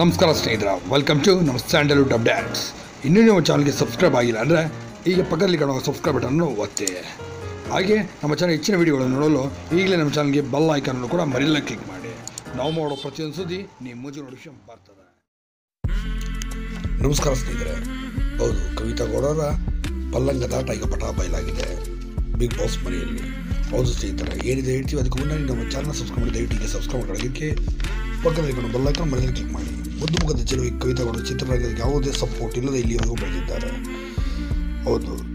ನಮಸ್ಕಾರ ಸ್ನೇಹಿತರ welcome to ನಮ್ಮ ಸ್ಯಾಂಡಲ್ವುಡ್ ಅಪ್ಡೇಟ್ಸ್ ಇನ್ನೂ ನೀವು ಚಾನಲ್ಗೆ ಸಬ್ಸ್ಕ್ರೈಬ್ ಆಗಿಲ್ಲ ಅಂದರೆ ಈಗ ಪಕ್ಕದಲ್ಲಿ ಕಾಣುವ ಸಬ್ಸ್ಕ್ರೈಬ್ ಬಟನ್ನು ಒತ್ತಿ. ಹಾಗೆ ನಮ್ಮ ಚಾನಲ್ ಹೆಚ್ಚಿನ ವಿಡಿಯೋಗಳನ್ನು ನೋಡಲು ಈಗಲೇ ನಮ್ಮ ಚಾನಲ್ಗೆ ಬೆಲ್ ಐಕನನ್ನು ಕೂಡ ಮರಿಲ್ಲ ಕ್ಲಿಕ್ ಮಾಡಿ. ನಾವು ಮಾಡೋ ಪ್ರತಿಯೊಂದು ಸುದ್ದಿ ನೀವು ಮುಂಚೆ ವಿಷಯ ಬರ್ತದೆ. ನಮಸ್ಕಾರ ಸ್ನೇಹಿತರೆ. ಹೌದು, ಕವಿತಾ ಗೌಡರ ಪಲ್ಲಂಗದ ಈಗ ಪಟ ಬಯಲಾಗಿದೆ. ಬಿಗ್ ಬಾಸ್ ಮನೆಯಲ್ಲಿ. ಹೌದು ಸ್ನೇಹಿತರೆ, ಏನಿದೆ ಹೇಳ್ತೀವಿ, ಅದಕ್ಕೂ ಮುನ್ನ ನಮ್ಮ ಚಾನಲ್ ಸಬ್ಸ್ಕ್ರೈಬ್ ಮಾಡಿ, ದಯವಿಟ್ಟು ಸಬ್ಸ್ಕ್ರೈಬ್ ಮಾಡೋದಕ್ಕೆ ಪಕ್ಕದಲ್ಲಿ ಕೊಂಡು ಬೆಲ್ಲೈಕನ್ ಮನೆಯಲ್ಲಿ ಕ್ಲಿಕ್ ಮಾಡಿ. ಮುಖದ ಚೆಲುವೆ ಕವಿತಾ ಗೌಡ ಚಿತ್ರರಂಗಕ್ಕೆ ಯಾವುದೇ ಸಪೋರ್ಟ್ ಇಲ್ಲದೆ ಇಲ್ಲಿವರೆಗೂ ಬೆಳೆದಿದ್ದಾರೆ. ಹೌದು.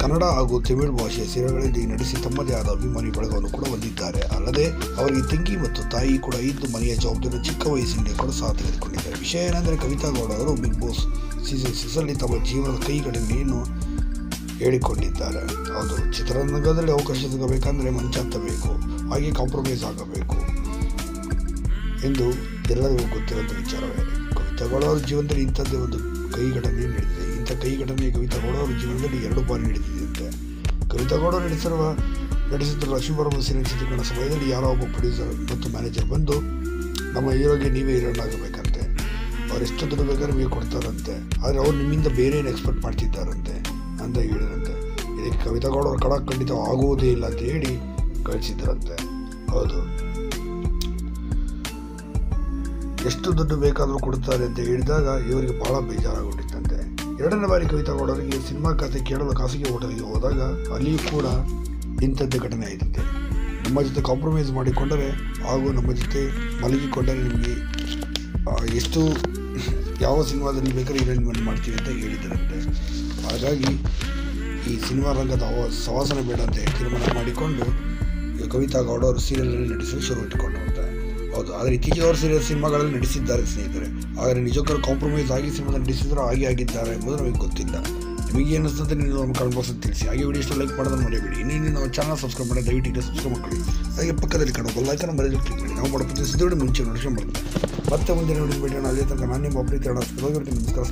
ಕನ್ನಡ ಹಾಗೂ ತಮಿಳು ಭಾಷೆಯ ಸೇವೆಗಳಲ್ಲಿ ನಡೆಸಿ ತಮ್ಮದೇ ಆದ ಅಭಿಮಾನಿ ಬಳಗವನ್ನು ಕೂಡ ಹೊಂದಿದ್ದಾರೆ. ಅಲ್ಲದೆ, ಅವರಿಗೆ ತಂಗಿ ಮತ್ತು ತಾಯಿ ಕೂಡ ಇದ್ದು ಮನೆಯ ಜವಾಬ್ದಾರಿ ಚಿಕ್ಕ ವಯಸ್ಸಿನಲ್ಲಿ ಕೂಡ ಸಹ ತೆಗೆದುಕೊಂಡಿದ್ದಾರೆ. ವಿಷಯ ಏನೆಂದರೆ ಕವಿತಾ ಗೌಡ ಅವರು ಬಿಗ್ ಬಾಸ್ ಸೀಸನ್ ಸಿಸಲ್ಲಿ ತಮ್ಮ ಜೀವನದ ಕೈಗಡನೆಯನ್ನು ಹೇಳಿಕೊಂಡಿದ್ದಾರೆ. ಹೌದು, ಚಿತ್ರರಂಗದಲ್ಲಿ ಅವಕಾಶ ಸಿಗಬೇಕಂದ್ರೆ ಮಂಚ ಹತ್ತಬೇಕು ಹಾಗೆ ಕಾಂಪ್ರಮೈಸ್ ಆಗಬೇಕು. ಎಂದು ಎಲ್ಲರಿಗೂ ಗೊತ್ತಿರುವಂಥ ವಿಚಾರವೇ ಕವಿತಾ ಗೌಡ ಜೀವನದಲ್ಲಿ ಇಂಥದ್ದೇ ಒಂದು ಕೈ ಘಟನೆ ನಡೆದಿದೆ. ಇಂಥ ಕೈಘಟನೆ ಕವಿತಾ ಗೌಡ ಅವರ ಜೀವನದಲ್ಲಿ ಎರಡು ಬಾರಿ ನಡೆದಿದೆಯಂತೆ ಕವಿತಾ ಗೌಡ ನಡೆಸಿರುವ ನಡೆಸುತ್ತಿರುವ ಶಿವರಮ ಸಿನಿಮಾ ಚಿತ್ರೀಕರಣ ಸಮಯದಲ್ಲಿ ಯಾರೋ ಒಬ್ಬ ಪ್ರೊಡ್ಯೂಸರ್ ಮತ್ತು ಮ್ಯಾನೇಜರ್ ಬಂದು, ನಮ್ಮ ಹೀರೋಗೆ ನೀವೇ ಹೀರೋನ್ ಆಗಬೇಕಂತೆ. ಅವ್ರು ಎಷ್ಟು ದುಡ್ಡು ಬೇಕಾದ್ರೆ ನಿಮಗೆ ಕೊಡ್ತಾರಂತೆ. ಆದರೆ ಅವ್ರು ನಿಮ್ಮಿಂದ ಬೇರೆ ಏನು ಎಕ್ಸ್ಪೆಕ್ಟ್ ಮಾಡ್ತಿದ್ದಾರಂತೆ? ಅಂತ ಹೇಳಿದಂತೆ ಇದಕ್ಕೆ ಕವಿತಾ ಗೌಡ ಅವ್ರ ಕಡ ಖಂಡಿತ ಆಗುವುದೇ ಇಲ್ಲ ಅಂತ ಹೇಳಿ ಕಳಿಸಿದ್ರಂತೆ. ಹೌದು. ಎಷ್ಟು ದುಡ್ಡು ಬೇಕಾದರೂ ಕೊಡುತ್ತಾರೆ ಅಂತ ಹೇಳಿದಾಗ ಇವರಿಗೆ ಬಹಳ ಬೇಜಾರಾಗ್ಬಿಟ್ಟಿತ್ತಂತೆ. ಎರಡನೇ ಬಾರಿ ಕವಿತಾ ಗೌಡರಿಗೆ ಸಿನಿಮಾ ಕಥೆ ಕೇಳಲು ಖಾಸಗಿ ಹೋಟೆಲ್ಗೆ ಹೋದಾಗ ಅಲ್ಲಿಯೂ ಕೂಡ ಇಂಥದ್ದು ಘಟನೆ ಆಯಿತಂತೆ. ನಮ್ಮ ಜೊತೆ ಕಾಂಪ್ರಮೈಸ್ ಮಾಡಿಕೊಂಡರೆ ಹಾಗೂ ನಮ್ಮ ಜೊತೆ ಮಲಗಿಕೊಂಡರೆ ನಿಮಗೆ ಎಷ್ಟು ಯಾವ ಸಿನಿಮಾದಲ್ಲಿ ಬೇಕಾದ್ರೆ ಅರೇಂಜ್ಮೆಂಟ್ ಮಾಡ್ತೀವಿ ಅಂತ ಹೇಳಿದರಂತೆ ಹಾಗಾಗಿ ಈ ಸಿನಿಮಾ ರಂಗದ ಸವಾಸನೆ ಬೇಡ ಅಂತ ತೀರ್ಮಾನ ಮಾಡಿಕೊಂಡು ಕವಿತಾ ಗೌಡ ಅವರು ಸೀರಿಯಲ್ನಲ್ಲಿ ನಟಿಸಲು ಶುರು ಇಟ್ಟುಕೊಂಡ್ರಂತೆ ಹೌದು, ಆದರೆ ಇತ್ತೀಚೆಗೆ ಅವರು ಸೀರಿಯಲ್ ಸಿನಿಮಾಗಳಲ್ಲಿ ನಟಿಸಿದ್ದಾರೆ ಸ್ನೇಹಿತರೆ. ಆದರೆ ನಿಜಕ್ಕೂ ಕಾಂಪ್ರಮೈಸ್ ಆಗಿ ಸಿನಿಮಾ ನಡೆಸಿದ್ರು ಹಾಗೆ ಆಗಿದ್ದಾರೆ ಎಂಬುದು ನಮಗೆ ಗೊತ್ತಿಲ್ಲ. ನಿಮಗೆ ಏನಿಸ್ತಂತೆ ನೀವು ನಮ್ಮ ಕಾಣ್ಬೋದು ತಿಳಿಸಿ. ಹಾಗೆ ವಿಡಿಯೋ ಇಷ್ಟ ಲೈಕ್ ಮಾಡೋದನ್ನು ಮರೆಯಬೇಡಿ ಇನ್ನೇನು ನಾವು ಚಾನಲ್ ಸಬ್ಸ್ಕ್ರೈಬ್ ಮಾಡಿ ದಯವಿಟ್ಟು ಈಗ ಸಬ್ಸ್ಕ್ರೈಬ್ ಮಾಡ್ಕೊಳ್ಳಿ. ಹಾಗೆ ಪಕ್ಕದಲ್ಲಿ ಕಾಣೋ ಲೈಕನ್ನು ಮರೆಯಲು ಕ್ಲಿಕ್ ಮಾಡಿ ನಾವು ಮಾಡೋ ಪ್ರತಿ ಸುದ್ದಿ ಮುಂಚೆ ನೋಡ್ಕೊಂಡು ಬರ್ತೇವೆ. ಮತ್ತೆ ಮುಂದೆ ನೋಡಿ ಬಿಡೋಣ ಅದೇ ತನಕ ನಾನು ನಿಮ್ಮ ಒಬ್ಬರಿಗೆ ನಮಸ್ಕಾರ